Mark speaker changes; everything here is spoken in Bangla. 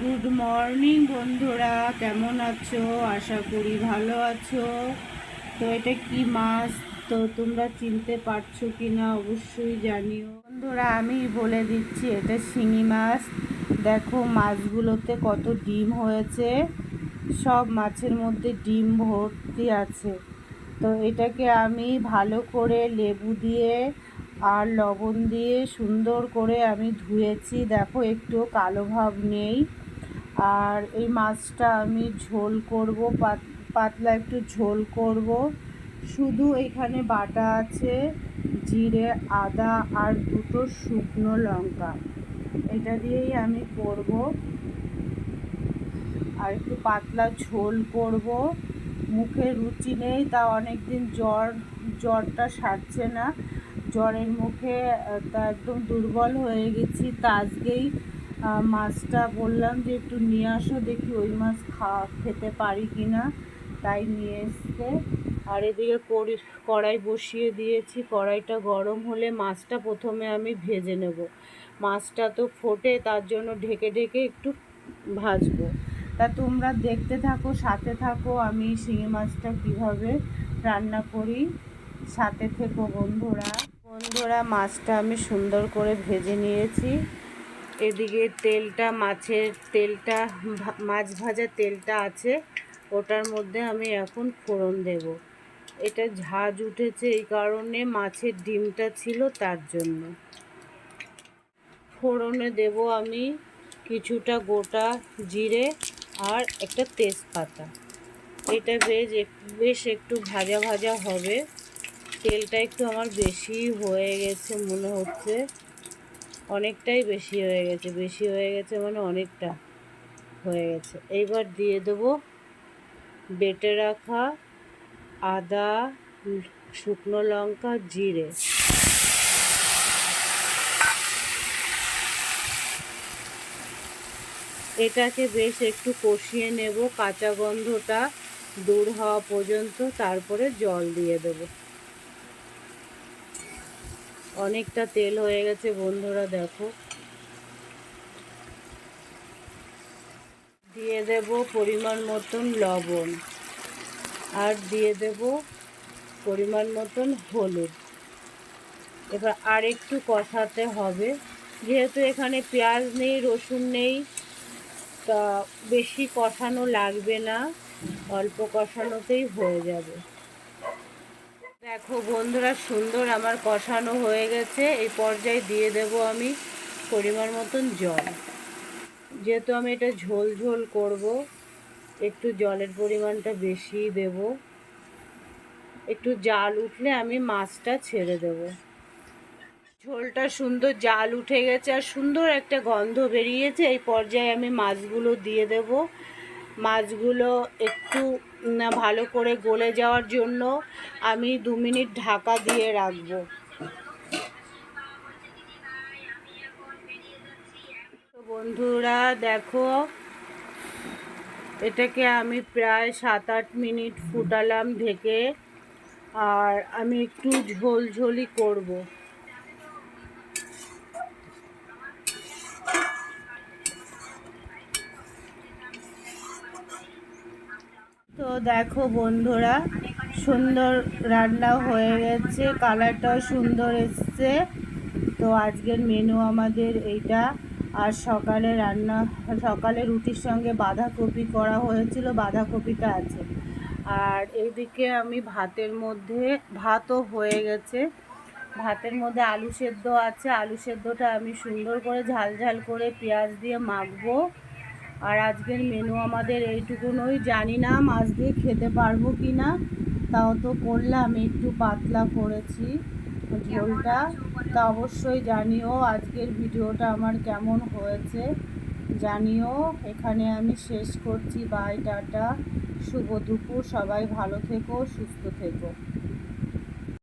Speaker 1: গুড মর্নিং বন্ধুরা। কেমন আছো? আশা করি ভালো আছো। তো এটা কি মাছ তো তোমরা চিনতে পারছ কি না অবশ্যই জানিও। বন্ধুরা, আমি বলে দিচ্ছি, এটা শিঙি মাছ। দেখো, মাছগুলোতে কত ডিম হয়েছে। সব মাছের মধ্যে ডিম ভর্তি আছে। তো এটাকে আমি ভালো করে লেবু দিয়ে আর লবণ দিয়ে সুন্দর করে আমি ধুয়েছি। দেখো, একটু কালো ভাব নেই। আর এই মাছটা আমি ঝোল করব পাতলা একটু ঝোল করব। শুধু এখানে বাটা আছে, জিরে, আদা আর দুটো শুকনো লঙ্কা। এটা দিয়েই আমি করব। আর একটু পাতলা ঝোল করব। মুখে রুচি নেই, তা অনেক দিন জ্বর, জ্বরটা সারছে না। জ্বরের মুখে তা একদম দুর্বল হয়ে গেছি। তা আজকেই মাছটা বললাম যে একটু নিয়ে আসো, দেখি ওই মাছ খাওয়া, খেতে পারি কি না তাই নিয়ে এসছে। আর এদিকে কড়াই বসিয়ে দিয়েছি। কড়াইটা গরম হলে মাছটা প্রথমে আমি ভেজে নেব। মাছটা তো ফোটে, তার জন্য ঢেকে ঢেকে একটু ভাজবো। তা তোমরা দেখতে থাকো, সাথে থাকো, আমি শিঙি মাছটা কীভাবে রান্না করি। সাথে থেকো বন্ধুরা। বন্ধুরা, মাছটা আমি সুন্দর করে ভেজে নিয়েছি। এদিকে তেলটা, মাছের তেলটা মাছ ভাজা তেলটা আছে। ওটার মধ্যে আমি এখন ফোড়ন দেব। এটা ঝাঁজ উঠেছে এই কারণে মাছের ডিমটা ছিল তার জন্য। ফোড়নে দেব আমি কিছুটা গোটা জিরে আর একটা তেজপাতা। এটা বেশ বেশ একটু ভাজা ভাজা হবে। তেলটা একটু আমার বেশি হয়ে গেছে মনে হচ্ছে। অনেকটাই বেশি হয়ে গেছে, বেশি হয়ে গেছে মানে অনেকটা হয়ে গেছে। এইবার দিয়ে দেবো বেটে রাখা আদা, শুকনো লঙ্কা, জিরে। এটাকে বেশ একটু কষিয়ে নেব, কাঁচা গন্ধটা দূর হওয়া পর্যন্ত, তারপরে জল দিয়ে দেবো। অনেকটা তেল হয়ে গেছে, বন্ধুরা দেখো। দিয়ে দেব পরিমাণ মতন লবণ আর দিয়ে দেব পরিমাণ মতন হলুদ। এবার আর একটু কষাতে হবে। যেহেতু এখানে পেঁয়াজ নেই, রসুন নেই, তা বেশি কষানো লাগবে না, অল্প কষানোতেই হয়ে যাবে। দেখো বন্ধুরা, সুন্দর আমার কষানো হয়ে গেছে। এই পর্যায়ে দিয়ে দেব আমি পরিমাণ মতন জল। যেহেতু আমি এটা ঝোল ঝোল করব, একটু জলের পরিমাণটা বেশি দেব। একটু জাল উঠলে আমি মাছটা ছেড়ে দেব। ঝোলটা সুন্দর জাল উঠে গেছে আর সুন্দর একটা গন্ধ বেরিয়েছে। এই পর্যায়ে আমি মাছগুলো দিয়ে দেব। মাছগুলো একটু ভালো করে গলে যাওয়ার জন্য আমি দু মিনিট ঢাকা দিয়ে রাখব। বন্ধুরা, দেখো, এটাকে আমি প্রায় সাত আট মিনিট ফুটালাম ঢেকে, আর আমি একটু ঝোল ঝোলই করব। তো দেখো বন্ধুরা, সুন্দর রান্না হয়ে গেছে কালারটাও সুন্দর এসছে। তো আজকের মেনু আমাদের এইটা। আর সকালে রান্না, সকালে রুটির সঙ্গে বাঁধাকপি করা হয়েছিল, বাঁধাকপিটা আছে। আর এইদিকে আমি ভাতের মধ্যে, ভাতও হয়ে গেছে। ভাতের মধ্যে আলু সেদ্ধ আছে, আলু সেদ্ধটা আমি সুন্দর করে ঝাল ঝাল করে পেঁয়াজ দিয়ে মাখবো। আর আজকের মেনু আমাদের এইটুকুনই জানি না মাছ দিয়ে খেতে পারব কি না, তাও তো করলাম, একটু পাতলা করেছি ঝোলটা। তা অবশ্যই জানিও আজকের ভিডিওটা আমার কেমন হয়েছে, জানিও। এখানে আমি শেষ করছি বাই টাটা। শুভ দুপুর, সবাই ভালো থেকো, সুস্থ থেকো।